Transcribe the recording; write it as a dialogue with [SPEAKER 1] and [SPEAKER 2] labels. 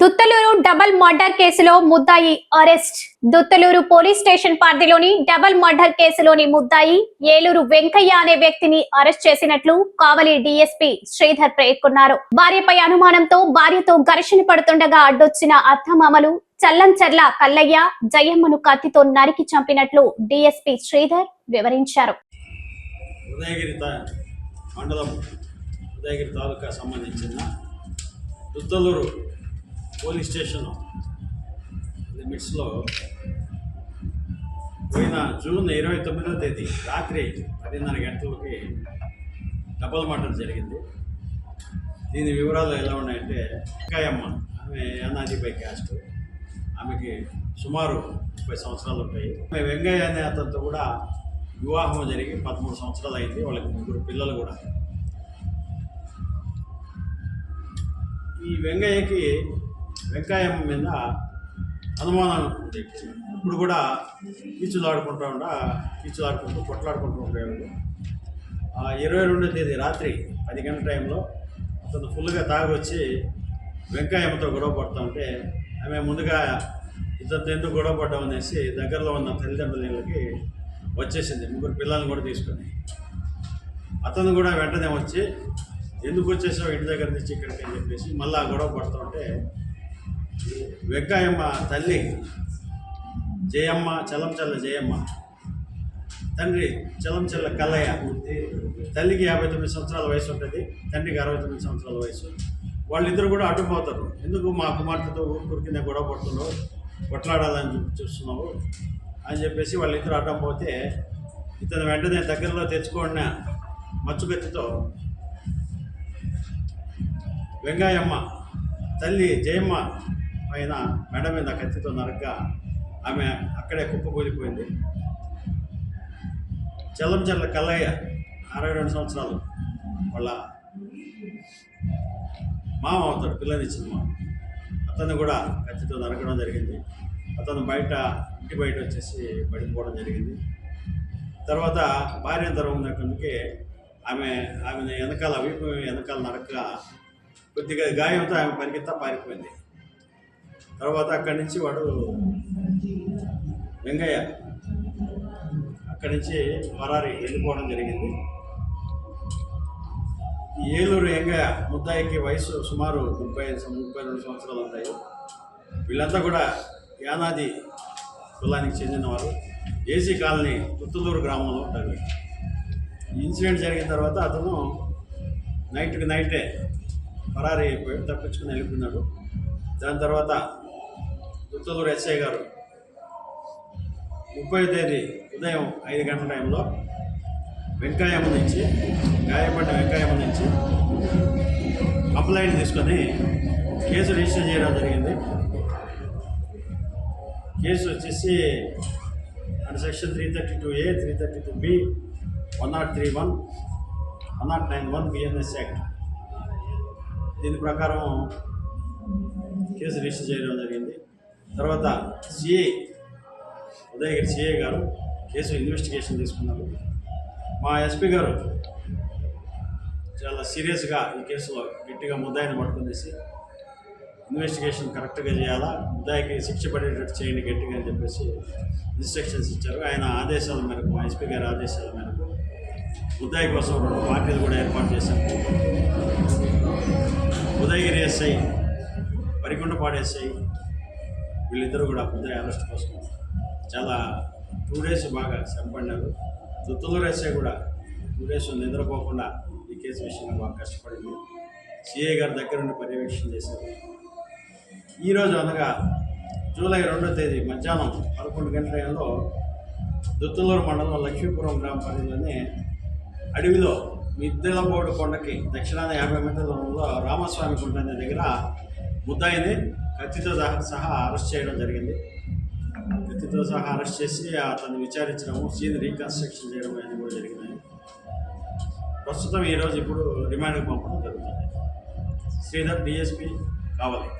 [SPEAKER 1] Duttalur double murder కేసులో ముద్దాయి arrest. Duttaluru police station పరిధిలోని డబల్ మర్డర్ కేసులోని ముద్దాయి ఏలూరు వెంకయ్య అనే వ్యక్తిని అరెస్ట్ చేసినట్లు కావలి డిఎస్పీ శ్రీధర్ పేర్కొన్నారు. భార్యపై అనుమానంతో భార్యతో ఘర్షణ పడుతుండగా అడ్డొచ్చిన అత్తమామలు చల్లంచర్ల కల్లయ్య జయమ్మను కత్తితో నరికి చంపినట్లు డిఎస్పీ శ్రీధర్ వివరించారు.
[SPEAKER 2] మండలం తాలూకా సంబంధించిన పోలీస్ స్టేషన్ లిమిట్స్లో పోయిన జూన్ ఇరవై తొమ్మిదో తేదీ రాత్రి పదిన్నర గంటలకి డబల్ మర్డర్ జరిగింది. దీని వివరాలు ఎలా ఉన్నాయంటే అక్కాయమ్మ ఆమె అన్నాజీపై క్యాస్ట్. ఆమెకి సుమారు ముప్పై సంవత్సరాలు ఉంటాయి. ఆమె వెంగయ్య అనే అతనితో కూడా వివాహం జరిగి పదమూడు సంవత్సరాలు అయింది వాళ్ళకి ముగ్గురు పిల్లలు కూడా. ఈ వెంగయ్యకి వెంకాయమ్మ మీద అనుమానం ఉంది ఇప్పుడు కూడా కీచులాడుకుంటూ ఉండ ఆడుకుంటూ కొట్లాడుకుంటూ ఉండేవాడు. ఇరవై రెండో తేదీ రాత్రి పది గంటల టైంలో అతను ఫుల్గా తాగి వచ్చి వెంకాయమ్మతో గొడవ పడుతూ ఉంటే ఆమె ముందుగా ఇతనితో ఎందుకు గొడవ పడ్డాం అనేసి దగ్గరలో ఉన్న తల్లిదండ్రుల నీళ్ళకి వచ్చేసింది. ముగ్గురు పిల్లల్ని కూడా తీసుకొని. అతను కూడా వెంటనే వచ్చి ఎందుకు వచ్చేసావు? ఇంటి దగ్గర నుంచి ఇక్కడికి అని చెప్పేసి మళ్ళీ ఆ గొడవ పడుతుంటే వెంకాయమ్మ తల్లి. జయమ్మ చలంచల్ల జయమ్మ. తండ్రి చలంచల్ల కల్లయ్య. తల్లికి యాభై తొమ్మిది సంవత్సరాల వయసు ఉంటుంది తండ్రికి అరవై తొమ్మిది సంవత్సరాల వయసు. వాళ్ళిద్దరు కూడా అడ్డుపోతారు ఎందుకు మా కుమార్తెతో ఊరు కింద గొడవ పడుతున్నావు? కొట్లాడాలని చూ- చూస్తున్నావు అని చెప్పేసి వాళ్ళిద్దరు అడ్డం పోతే ఇతను వెంటనే దగ్గరలో తెచ్చుకున్న మచ్చుకత్తితో వెంగాయమ్మ తల్లి జయమ్మ పైన మెడ మీద కత్తితో నరగ్గా ఆమె అక్కడే కుప్పకూలిపోయింది. చెల్లం చల్ల కల్లయ్య అరవై రెండు సంవత్సరాలు వాళ్ళ మామ అవుతాడు పిల్లనిచ్చిన మామ. అతను కూడా కత్తితో నరకడం జరిగింది. అతను బయట ఇంటి బయట వచ్చేసి పడిపోవడం జరిగింది. తర్వాత భార్య తరమునకందుకే ఆమె ఆమె వెనకాల వీపు వెనకాల నరక కొద్దిగా గాయంతో ఆమె పరిగెత్తా పారిపోయింది. తర్వాత అక్కడి నుంచి వాడు వెంగయ్య. అక్కడి నుంచి మరారి వెళ్ళిపోవడం జరిగింది. ఈ ఏలూరు వెంగయ్య ముద్దాయికి వయసు సుమారు ముప్పై ఐదు ముప్పై రెండు సంవత్సరాలు ఉంటాయి. వీళ్ళంతా కూడా యానాది కులానికి చెందినవారు. ఏసీ కాలనీ పుత్తలూరు గ్రామంలో ఉంటారు. ఈ ఇన్సిడెంట్ జరిగిన తర్వాత అతను నైట్కి నైటే పరారి తప్పించుకుని వెళ్ళిపోయినాడు. దాని తర్వాత పుత్తలూరు ఎస్ఐ గారు ముప్పై తేదీ ఉదయం ఐదు గంటల టైంలో వెంకాయమ్మ నుంచి గాయపడ్డ వెంకాయమ్మ నుంచి కంప్లైంట్ తీసుకొని కేసు రిజిస్టర్ చేయడం జరిగింది. కేసు వచ్చేసి and section three thirty two A three thirty two B one nought three one one nought nine one BNS act. దీని ప్రకారం కేసు రిజిస్టర్ చేయడం జరిగింది. తర్వాత సిఐ ఉదయగిరి సిఐ గారు కేసు ఇన్వెస్టిగేషన్ తీసుకున్నారు. మా ఎస్పీ గారు చాలా సీరియస్గా ఈ కేసులో గట్టిగా ముద్దాయిని పట్టుకునేసి ఇన్వెస్టిగేషన్ కరెక్ట్గా చేయాలా ముద్దాయికి శిక్ష పడేటట్టు చేయండి గట్టిగా అని చెప్పేసి ఇన్స్ట్రక్షన్స్ ఇచ్చారు. ఆయన ఆదేశాల మేరకు మా ఎస్పీ గారి ఆదేశాల మేరకు ముద్దాయి కోసం రెండు పార్టీలు కూడా ఏర్పాటు చేశారు ఉదయగిరి ఎస్ఐ పరికొండపాడు ఎస్ఐ వీళ్ళిద్దరూ కూడా పెద్ద అరెస్ట్ కోసం చాలా టూ డేస్ బాగా శ్రమపడినారు దుత్తులూరు ఎస్ఐ కూడా టూ డేస్ నిద్రపోకుండా ఈ కేసు విషయంలో బాగా కష్టపడింది. సిఐ గారి దగ్గర నుండి పర్యవేక్షణ చేశారు. ఈరోజు అనగా జూలై రెండో తేదీ మధ్యాహ్నం పదకొండు గంటలలో దుత్తులూరు మండలం లక్ష్మీపురం గ్రామ పరిధిలోని అడవిలో మిద్దెలబోడు కొండకి దక్షిణాన యాభై మీటర్ల దూరంలో రామస్వామి కొండ అనే దగ్గర ముద్దాయిని కత్తితో సహా సహా అరెస్ట్ చేయడం జరిగింది. కత్తితో సహా అరెస్ట్ చేసి అతన్ని విచారించడము సీన్ రీకన్స్ట్రక్షన్ చేయడం అనేది కూడా జరిగినాయి ప్రస్తుతం ఈరోజు ఇప్పుడు రిమాండ్కి పంపడం జరుగుతుంది. శ్రీధర్ డిఎస్పీ కావాలి.